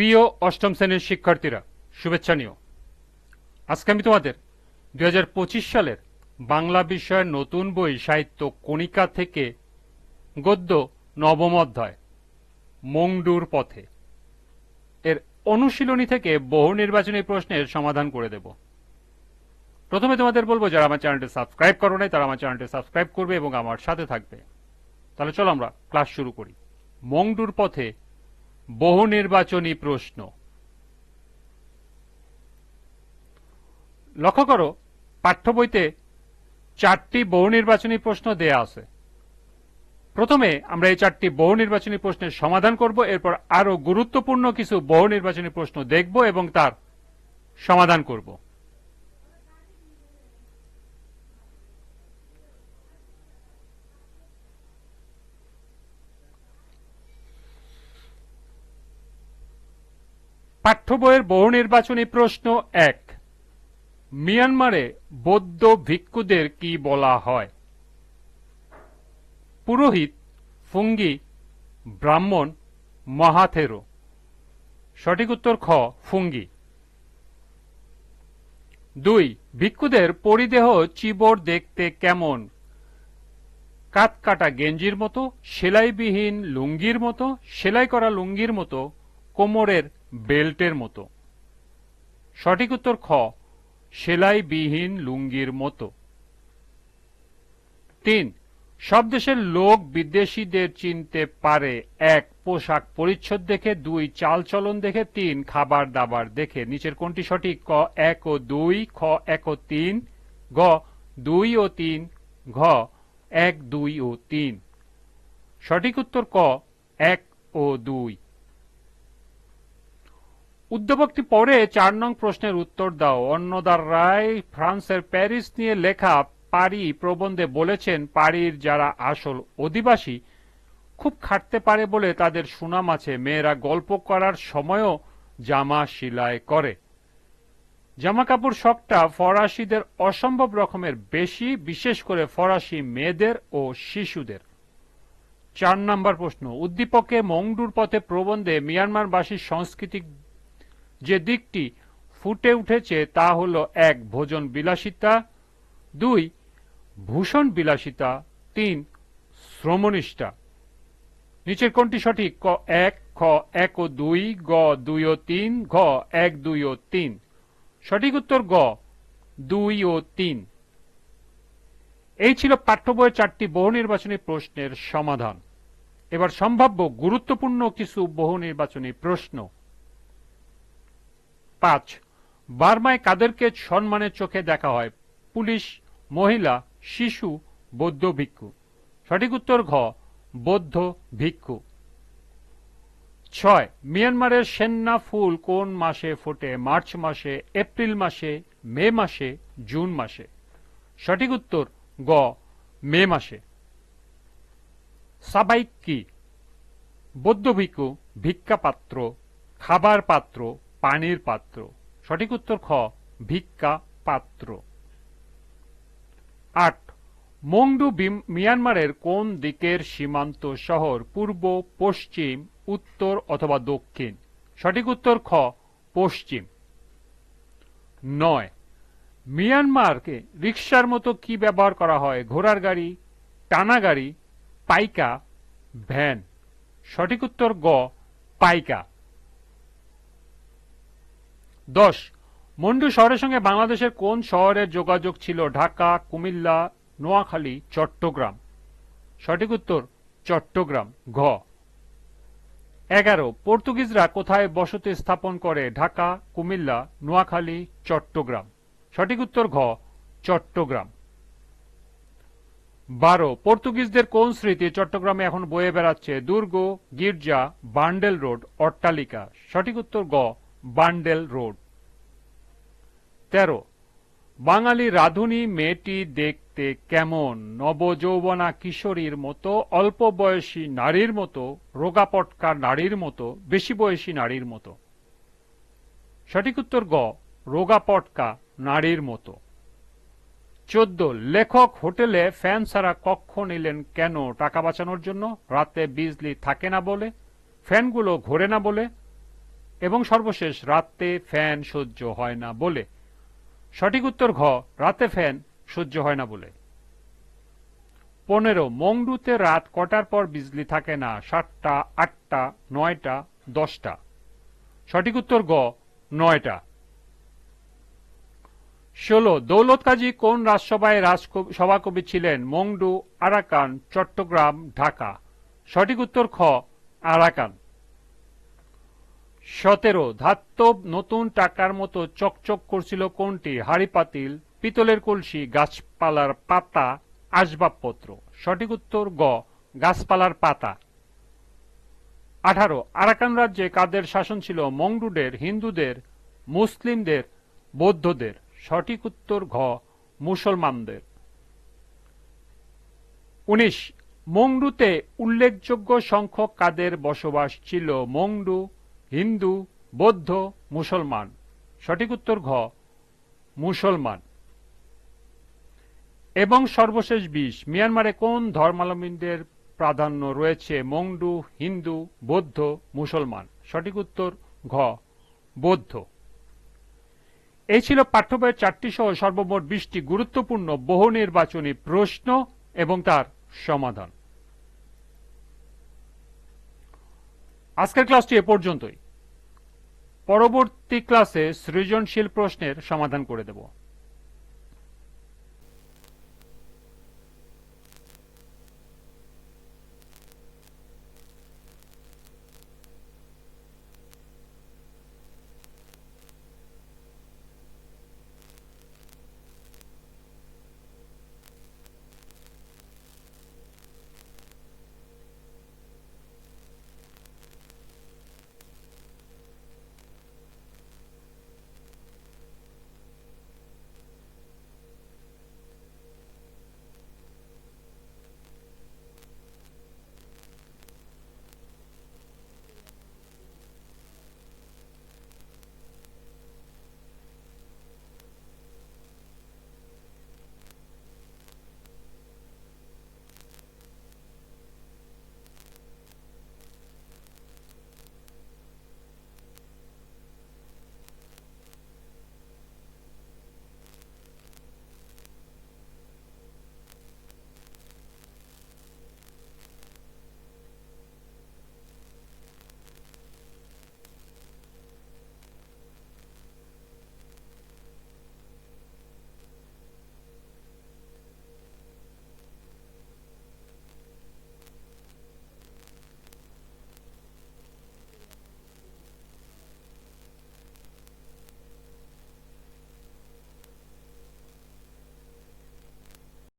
প্রিয় অষ্টম শ্রেণির শিক্ষার্থীরা, শুভেচ্ছা নিও। আজকে আমি তোমাদের দুই হাজার পঁচিশ সালের বাংলা বিষয়ের নতুন বই সাহিত্য কণিকা থেকে গদ্য নবম অধ্যায়, মংডুর পথে। এর অনুশীলনী থেকে বহু নির্বাচনী প্রশ্নের সমাধান করে দেব। প্রথমে তোমাদের বলব, যারা আমার চ্যানেলটি সাবস্ক্রাইব করো নাই, তারা আমার চ্যানেলটি সাবস্ক্রাইব করবে এবং আমার সাথে থাকবে। তাহলে চলো আমরা ক্লাস শুরু করি। মংডুর পথে বহু নির্বাচনী প্রশ্ন। লক্ষ্য করো, পাঠ্য বইতে চারটি বহু নির্বাচনী প্রশ্ন দেয়া আছে। প্রথমে আমরা এই চারটি বহু নির্বাচনী প্রশ্নের সমাধান করব, এরপর আরও গুরুত্বপূর্ণ কিছু বহু নির্বাচনী প্রশ্ন দেখব এবং তার সমাধান করব। পাঠ্য বইয়ের বহু নির্বাচনী প্রশ্ন এক। মিয়ানমারে বৌদ্ধ ভিক্ষুদের কি বলা হয়? পুরোহিত, ফুঙ্গি, ব্রাহ্মণ, মহাথেরো। সঠিক উত্তর খ, ফুঙ্গি। দুই, ভিক্ষুদের পরিদেহ চিবর দেখতে কেমন? কাটকাটা গেঞ্জির মতো, সেলাইবিহীন লুঙ্গির মতো, সেলাই করা লুঙ্গির মতো, কোমরের বেল্টের মতো। সঠিক উত্তর খ, সেলাইবিহীন লুঙ্গির মতো। তিন, সব দেশের লোক বিদেশিদের চিনতে পারে। এক, পোশাক পরিচ্ছদ দেখে। দুই, চালচলন দেখে। তিন খাবার দাবার দেখে। নিচের কোনটি সঠিক? ক, এক ও দুই, খ, এক ও তিন, গ, দুই ও তিন, ঘ, এক, দুই ও তিন। সঠিক উত্তর ক, এক ও দুই। উদ্যোবকটি পরে চার নং প্রশ্নের উত্তর দাও। অন্নদার রায় ফ্রান্সের প্যারিস নিয়ে লেখা পারি প্রবন্ধে বলেছেন, পারির যারা আসল অধিবাসী খুব খাটতে পারে বলে তাদের সুনাম আছে। মেয়েরা গল্প করার সময়ও জামা সিলাই করে। জামা কাপড় শখটা ফরাসিদের অসম্ভব রকমের বেশি, বিশেষ করে ফরাসি মেয়েদের ও শিশুদের। চার নম্বর প্রশ্ন, উদ্দীপকে মংডুর পথে প্রবন্ধে মিয়ানমারবাসীর সাংস্কৃতিক যে দিকটি ফুটে উঠেছে তা হল এক, ভোজন বিলাসিতা, দুই, ভূষণ বিলাসিতা, তিন, শ্রমনিষ্ঠা। নিচের কোনটি সঠিক? ক এক, খ এক ও দুই, গ দুই ও তিন, ঘ এক, দুই ও তিন। সঠিক উত্তর গ, দুই ও তিন। এই ছিল পাঠ্য বইয়ের চারটি বহু নির্বাচনী প্রশ্নের সমাধান। এবার সম্ভাব্য গুরুত্বপূর্ণ কিছু বহু নির্বাচনী প্রশ্ন। পাঁচ, বার্মায় কাদেরকে সম্মানের চোখে দেখা হয়, পুলিশ, মহিলা, শিশু, বৌদ্ধ ভিক্ষু। সঠিক উত্তর ঘ, বৌদ্ধ ভিক্ষু। ছয়, মিয়ানমারের সেন্না ফুল কোন মাসে ফোটে? মার্চ মাসে, এপ্রিল মাসে, মে মাসে, জুন মাসে? সঠিক উত্তর গ, মে মাসে। সাবাইক কি বৌদ্ধ ভিক্ষু, ভিক্ষাপাত্র, খাবার পাত্র পানির পাত্র। সঠিক উত্তর খ, ভিক্ষা পাত্র। আট, মংডু মিয়ানমারের কোন দিকের সীমান্ত শহর পূর্ব, পশ্চিম, উত্তর অথবা দক্ষিণ? সঠিক উত্তর খ, পশ্চিম। নয়, মিয়ানমারকে রিক্সার মতো কি ব্যবহার করা হয়? ঘোড়ার গাড়ি, টানা গাড়ি, পাইকা, ভ্যান। সঠিক উত্তর গ, পাইকা। দশ। মন্ডু শহরের সঙ্গে বাংলাদেশের কোন শহরের যোগাযোগ ছিল? ঢাকা, কুমিল্লা, নোয়াখালী, চট্টগ্রাম। সঠিক উত্তর, চট্টগ্রাম। ঘ। এগারো। পর্তুগিজরা কোথায় বসতি স্থাপন করে? ঢাকা, কুমিল্লা, নোয়াখালী, চট্টগ্রাম। সঠিক উত্তর ঘ, চট্টগ্রাম। বারো। পর্তুগিজদের কোন স্মৃতি চট্টগ্রামে এখন বয়ে বেড়াচ্ছে? দুর্গ, গির্জা, বান্ডেল রোড, অট্টালিকা। সঠিক উত্তর গ বান্ডেল রোড। তেরো। বাঙালি রাধুনী মেয়েটি দেখতে কেমন? নবযৌবনা কিশোরীর মতো, অল্প বয়সী নারীর মতো, রোগাপটকা নারীর মতো, বেশি বয়সী নারীর মতো। সঠিক উত্তর গ, রোগাপটকা নারীর মতো। চোদ্দ, লেখক হোটেলে ফ্যান ছাড়া কক্ষ নিলেন কেন? টাকা বাঁচানোর জন্য? রাতে বিজলি থাকে না বলে? ফ্যানগুলো ঘোরে না বলে? এবং সর্বশেষ, রাতে ফ্যান সহ্য হয় না বলে? সঠিক উত্তর ঘ, রাতে ফ্যান, সহ্য হয় না বলে। পনেরো, মংডুতে রাত কটার পর বিজলি থাকে না? সাতটা, আটটা, নয়টা, দশটা। সঠিক উত্তর গ নয়টা। ষোলো, দৌলত কাজী কোন রাজসভায় সভাকবি ছিলেন? Maungdaw, Arakan, Chattogram, Dhaka. সঠিক উত্তর খ, আরাকান। সতেরো, ধাত্তব নতুন টাকার মতো চকচক করছিল কোনটি? হাড়ি পাতিল পিতলের কলসি, গাছপালার পাতা, আসবাবপত্র। সঠিক উত্তর গ, গাছপালার পাতা। আঠারো, আরাকান রাজ্যে কাদের শাসন ছিল? মংডুদের, হিন্দুদের, মুসলিমদের, বৌদ্ধদের। সঠিক উত্তর ঘ, মুসলমানদের। উনিশ, মংডুতে উল্লেখযোগ্য সংখ্যক কাদের বসবাস ছিল? মংডু হিন্দু, বৌদ্ধ, মুসলমান। সঠিক উত্তর ঘ, মুসলমান। এবং সর্বশেষ বিশ, মিয়ানমারে কোন ধর্মাবলম্বীদের প্রাধান্য রয়েছে? মংডু, হিন্দু, বৌদ্ধ, মুসলমান। সঠিক উত্তর ঘ, বৌদ্ধ। এই ছিল পাঠ্য বইয়ের চারটি সহ সর্বমোট বিশটি গুরুত্বপূর্ণ বহু নির্বাচনী প্রশ্ন এবং তার সমাধান। আজকের ক্লাসটি এ পর্যন্তই। পরবর্তী ক্লাসে সৃজনশীল প্রশ্নের সমাধান করে দেব।